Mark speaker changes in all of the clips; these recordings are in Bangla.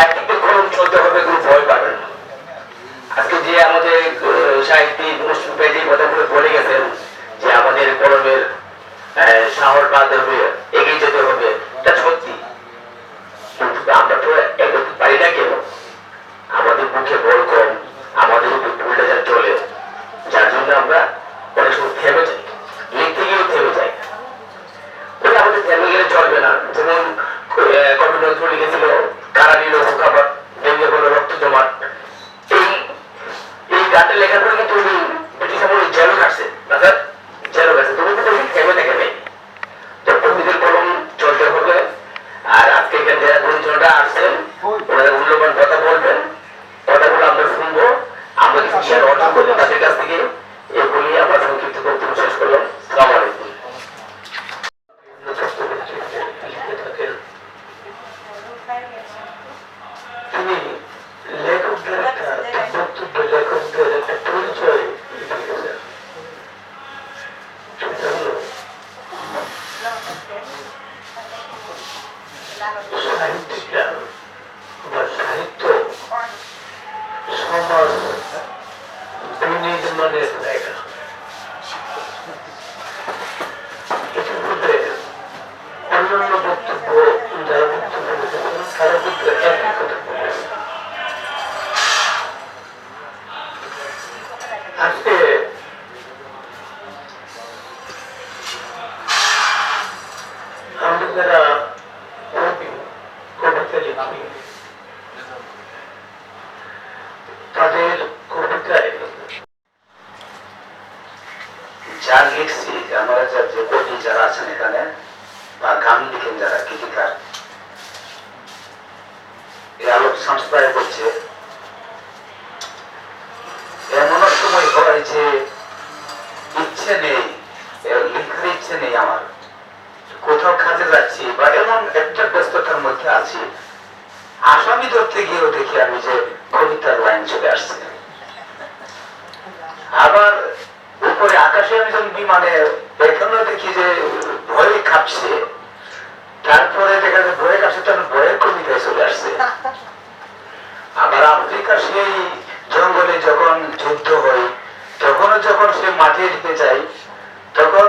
Speaker 1: সাহিত্যিকের কলম আমাদের মুখে বল কম, আমাদের চলে। যার জন্য আমরা অনেক সময় থেমে যাই লিখতে গিয়েও থেমে যাই। আমাদের থেমে গেলে চলবে না। যেমন কবি নজরুল লিখেছিল কারা নিল সুখাবাদ ভেঙে হলো রক্ত জমাট এই এই গানটা লেখার পরে কিন্তু উনি ব্রিটিশ আমলে জেলও কাটছে না স্যার জেলও কাটছে তুমি কিন্তু উনি থেমে থেকে নেই তো কবিদের কলম চলতে হবে আর আজকে এখানে যারা গুরুজনরা আসছেন ওনাদের মূল্যবান কথা বলবেন কথাগুলো আমরা শুনব আমরা কিছু জ্ঞান অর্জন করব তাদের কাছ থেকে এগুলি আমরা সংক্ষিপ্ত বক্তব্য শেষ করলাম সালাম আলাইকুম লিখতে থাকেন তিনি লেখকদের একটা বক্তব্য লেখকদের একটা পরিচয় দিয়েছেন সেটা হলো সাহিত্যিকরা বা সাহিত্য সমাজ বিনির্মাণের জায়গা এটার মধ্যে অন্যান্য বক্তব্য যারা বক্তব্য রেখেছেন তারা কথা আজকে আমরা যারা কবি কবিতা লিখি তাদের কবিতায় যা লিখছি আমরা যা যে কবি যারা আছেন এখানে বা গান লিখেন যারা গীতিকার এই আলোক সংস্থায় করছে এমন সময় হয় যে ইচ্ছে নেই এ লিখার ইচ্ছে নেই আমার কোথাও কাজে যাচ্ছি, বা এমন একটা ব্যস্ততার মধ্যে আছি। আসামি ধরতে গিয়েও দেখি আমি যে কবিতার লাইন চলে আসছে। আবার উপরে আকাশে আমি যখন বিমানে এখানেও দেখি যে ভয়ে কাঁপছে। তারপরে দেখা যায় ভয়ে কাছে তখন ভয়ের কবিতায় চলে আসছে। আবার আফ্রিকার সেই জঙ্গলে যখন যুদ্ধ হয়, তখনও যখন সে মাঠে ঢুকে যায়, তখন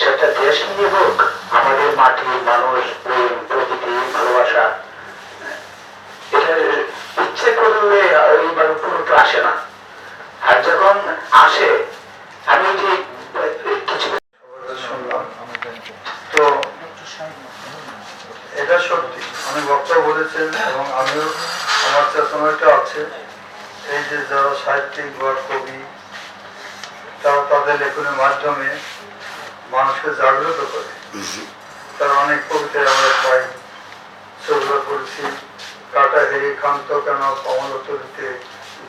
Speaker 1: সেটা দেশ নিয়ে হোক, আমাদের মাটি, মানুষ, প্রেম, প্রকৃতি, ভালোবাসা ইচ্ছে করলে এইবার পুরোটা আসে না। আর যখন আসে, আমি যে কিছু
Speaker 2: তো এটা সত্যি। বক্তা বলেছেন এবং আমিও, আমার আছে। এই যে যারা সাহিত্যিক বা কবি, তারা তাদের লেখনের মাধ্যমে মানুষকে জাগ্রত করে। তারা অনেক কবিতায় আমরা পাই সেগুলো করেছি কাটা হেরি খান্ত কেন কমলতরিতে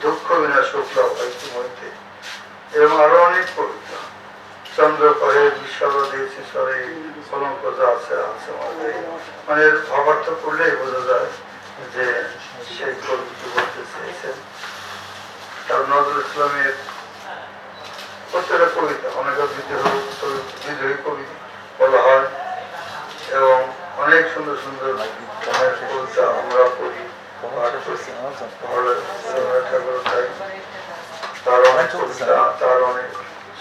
Speaker 2: দুঃখ বিনা শুক্ল হয় মধ্যে এবং আরও অনেক কবিতা। চন্দ্র কহে বিশ্বর দিয়েছি স্বরে কলঙ্ক যা আছে আছে মানে ভাবার্থ করলেই বোঝা যায় যে সেই কবি কি বলতে চেয়েছেন। তার নজরুল ইসলামের প্রত্যেকটা কবিতা অনেক বিদ্রোহ বিদ্রোহী কবি বলা হয়। এবং অনেক সুন্দর সুন্দর কবিতা আমরা পড়ি তার অনেক কবিতা তার অনেক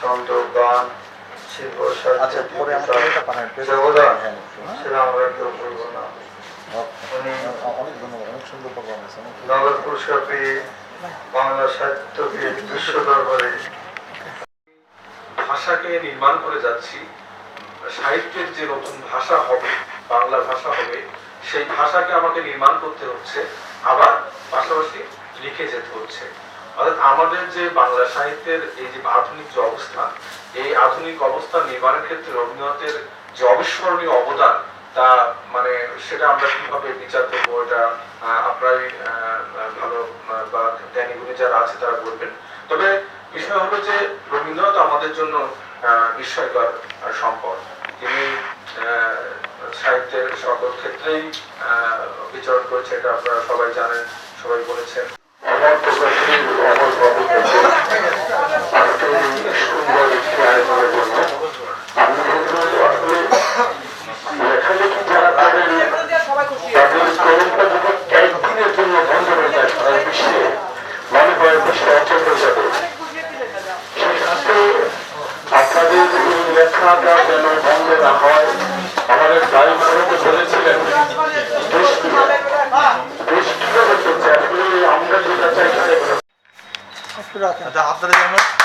Speaker 2: ছন্দ গান শিল্প
Speaker 3: আচ্ছা হ্যাঁ হ্যাঁ?
Speaker 2: সেটা আমরা কেউ বলব না। উনি
Speaker 3: অনেক ধন্যবাদ অনেক সুন্দর
Speaker 2: নোবেল পুরস্কার পেয়ে বাংলা সাহিত্যকে বিশ্ব দরবারে
Speaker 4: ভাষাকে নির্মাণ করে যাচ্ছি, সাহিত্যের যে নতুন ভাষা হবে, বাংলা ভাষা হবে, সেই ভাষাকে আমাকে নির্মাণ করতে হচ্ছে, আবার পাশাপাশি লিখে যেতে হচ্ছে। অর্থাৎ আমাদের যে বাংলা সাহিত্যের এই যে আধুনিক যে অবস্থান, এই আধুনিক অবস্থান নির্মাণের ক্ষেত্রে রবীন্দ্রনাথের যে অবিস্মরণীয় অবদান, তা মানে সেটা আমরা কীভাবে বিচার করব, এটা আপনারাই ভালো, বা জ্ঞানী গুণী যারা আছে তারা বলবেন। তবে বিষয় হলো যে রবীন্দ্রনাথ আমাদের জন্য বিস্ময়কর সম্পদ। তিনি সাহিত্যের সকল ক্ষেত্রেই বিচরণ করেছে এটা আপনারা সবাই জানেন, সবাই বলেছেন।
Speaker 5: অমর প্রকাশের আয়োজনের জন্য আমি আসলে লেখালেখি যারা করেন তাদের কলমটা যদি একদিনের জন্য বন্ধ হয়ে যায় সারা বিশ্বে মনে হয় বিশ্ব অচল হয়ে যাবে সেই সাথে আপনাদের লেখাটা যেন বন্ধ না হয় আমাদের ড্রাইভারকে বলেছিলেন আপনারা দেশ